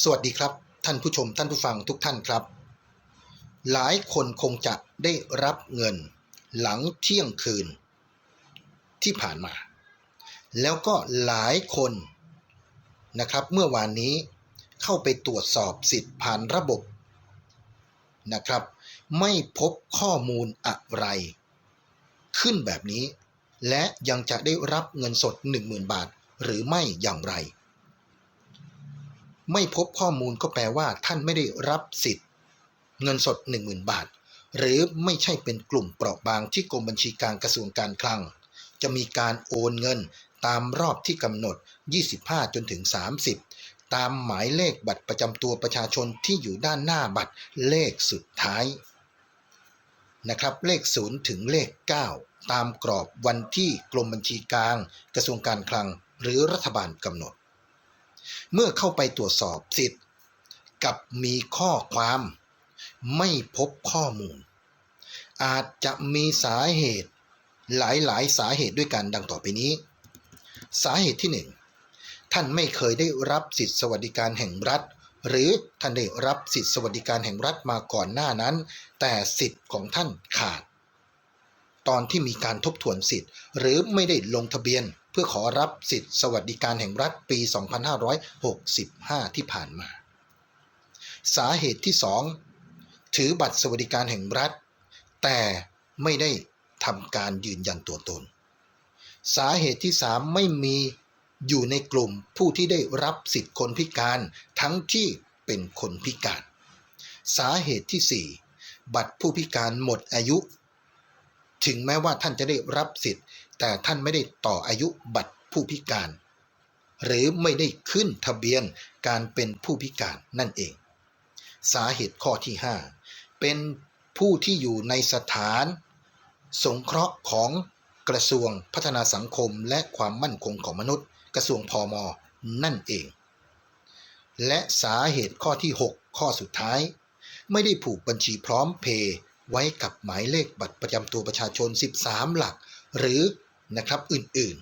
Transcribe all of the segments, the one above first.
สวัสดีครับท่านผู้ชมท่านผู้ฟังทุกท่านครับ หลายคนคงจะได้รับเงินหลังเที่ยงคืนที่ผ่านมา แล้วก็หลายคนนะครับเมื่อวานนี้เข้าไปตรวจสอบสิทธิ์ผ่านระบบนะครับ ไม่พบข้อมูลอะไร ขึ้นแบบนี้ และยังจะได้รับเงินสด 10,000 บาท หรือไม่อย่างไร ไม่พบข้อมูลก็แปลว่า ท่านไม่ได้รับสิทธิ์ เงินสด 10,000 บาท หรือไม่ใช่เป็นกลุ่มเปราะบางที่กรมบัญชีกลางกระทรวงการคลัง จะมีการโอนเงินตามรอบที่กำหนด 25 จนถึง 30 ตามหมายเลขบัตรประจำตัวประชาชนที่อยู่ด้านหน้าบัตรเลขสุดท้ายนะครับเลข 0 ถึงเลข 9 ตามกรอบวันที่กรมบัญชีกลาง กระทรวงการคลัง หรือรัฐบาลกำหนด เมื่อเข้าไปตรวจสอบสิทธิ์ กับมีข้อความไม่พบข้อมูล อาจจะมีสาเหตุหลายๆ สาเหตุด้วยกันดังต่อไปนี้ สาเหตุที่ 1 ท่านไม่เคยได้รับสิทธิสวัสดิการแห่งรัฐ หรือท่านได้รับสิทธิสวัสดิการแห่งรัฐมาก่อนหน้านั้น แต่สิทธิ์ของท่านขาด ตอนที่มีการทบทวนสิทธิ์ หรือไม่ได้ลงทะเบียน เพื่อขอรับสิทธิสวัสดิการแห่งรัฐปี 2565 ที่ผ่านมา สาเหตุที่ 2 ถือบัตรสวัสดิการแห่งรัฐ แต่ไม่ได้ทำการยืนยันตัวตน สาเหตุที่ 3 ไม่มีอยู่ในกลุ่มผู้ที่ได้รับสิทธิคนพิการทั้งที่เป็นคนพิการ สาเหตุที่ 4 บัตรผู้พิการหมดอายุ ถึงแม้ว่าท่านจะได้รับสิทธิแต่ท่านไม่ได้ต่ออายุบัตรผู้พิการ หรือไม่ได้ขึ้นทะเบียนการเป็นผู้พิการนั่นเอง สาเหตุข้อที่ 5 เป็นผู้ที่อยู่ในสถาน สงเคราะห์ของกระทรวงพัฒนาสังคมและความมั่นคงของมนุษย์ กระทรวงพอมนั่นเอง และสาเหตุข้อที่ 6 ข้อสุดท้าย ไม่ได้ผูกบัญชีพร้อมเพย์ไว้กับหมายเลขบัตรประจำตัวประชาชน 13 หลัก หรือ นะครับอื่น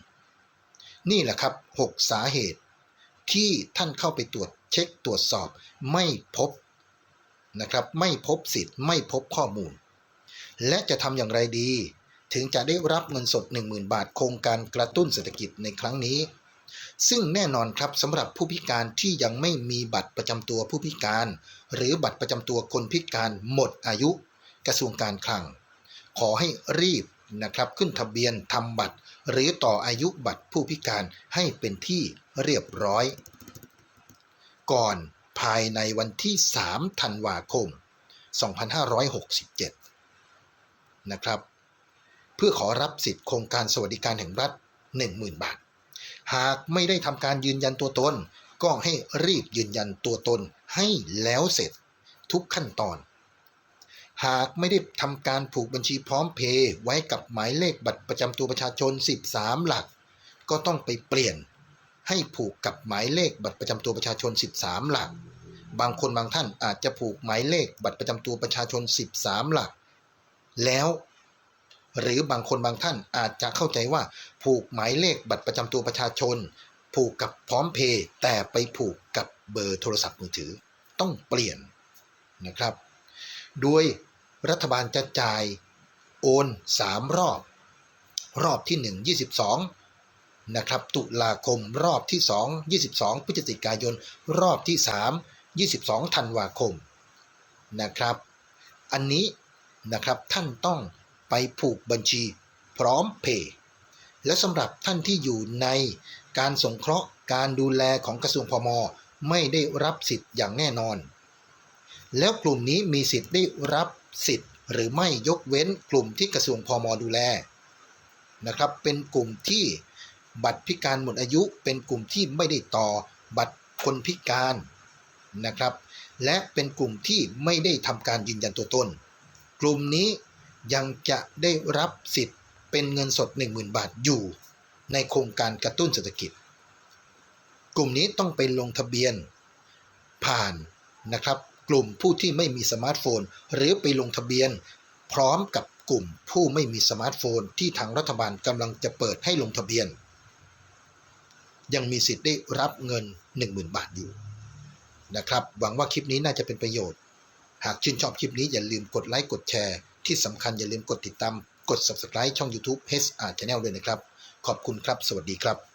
ๆ นี่แหละครับ 6 สาเหตุที่ท่านเข้าไปตรวจเช็คตรวจสอบไม่พบนะครับไม่พบสิทธิ์ไม่พบข้อมูล และจะทำอย่างไรดี ถึงจะได้รับเงินสด 10,000 บาทโครงการกระตุ้นเศรษฐกิจในครั้งนี้ ซึ่งแน่นอนครับสำหรับผู้พิการที่ยังไม่มีบัตรประจำตัวผู้พิการ หรือบัตรประจำตัวคนพิการหมดอายุ กระทรวงการคลัง ขอให้รีบ นะครับขึ้นทะเบียนทำบัตร หรือต่ออายุบัตรผู้พิการให้เป็นที่เรียบร้อย ก่อนภายในวันที่ 3 ธันวาคม 2567 นะครับ เพื่อขอรับสิทธิ์โครงการสวัสดิการแห่งรัฐ 10,000 บาท หากไม่ได้ทำการยืนยันตัวตน ก็ให้รีบยืนยันตัวตนให้แล้วเสร็จทุกขั้นตอน หากไม่ได้ทำการผูกบัญชีพร้อมเพย์ไว้กับหมายเลขบัตรประจำตัวประชาชน 13 หลัก ก็ต้องไปเปลี่ยน ให้ผูกกับหมายเลขบัตรประจำตัวประชาชน 13 หลัก บางคนบางท่านอาจจะผูกหมายเลขบัตรประจำตัวประชาชน 13 หลัก แล้ว หรือบางคนบางท่านอาจจะเข้าใจว่า ผูกหมายเลขบัตรประจำตัวประชาชน ผูกกับพร้อมเพย์แต่ไปผูกกับเบอร์โทรศัพท์มือถือ ต้องเปลี่ยนนะครับ โดย รัฐบาลจะจ่ายโอน 3 รอบ รอบที่ 1 22 นะครับ ตุลาคมรอบที่ 2 22 พฤศจิกายน รอบที่ 3 22 ธันวาคมนะครับ อันนี้นะครับท่านต้องไปผูกบัญชีพร้อมเพย์และสำหรับท่านที่อยู่ในการสงเคราะห์การดูแลของกระทรวงพมไม่ได้รับสิทธิ์อย่างแน่นอน แล้วกลุ่มนี้มีสิทธิ์ได้รับ สิทธิ์ หรือไม่ยกเว้นกลุ่มที่กระทรวงพมดูแลนะครับเป็นกลุ่มที่บัตรพิการหมดอายุเป็นกลุ่มที่ไม่ได้ต่อบัตรคนพิการนะครับและเป็นกลุ่มที่ไม่ได้ทำการยืนยันตัวตน กลุ่มนี้ยังจะได้รับสิทธิ์เป็นเงินสด 10,000 บาทอยู่ในโครงการกระตุ้นเศรษฐกิจ กลุ่มนี้ต้องไปลงทะเบียนผ่านนะครับ กลุ่มผู้ที่ไม่มีสมาร์ทโฟน หรือไปลงทะเบียน พร้อมกับกลุ่มผู้ไม่มีสมาร์ทโฟน ที่ทางรัฐบาลกำลังจะเปิดให้ลงทะเบียน ยังมีสิทธิ์ได้รับเงิน 10,000 บาทอยู่นะครับหวังว่าคลิปนี้น่าจะเป็นประโยชน์ หากชื่นชอบคลิปนี้อย่าลืมกดไลค์กดแชร์ ที่สำคัญอย่าลืมกดติดตามกด subscribe ช่อง YouTube HR Channel ด้วยนะครับ ขอบคุณครับ สวัสดีครับ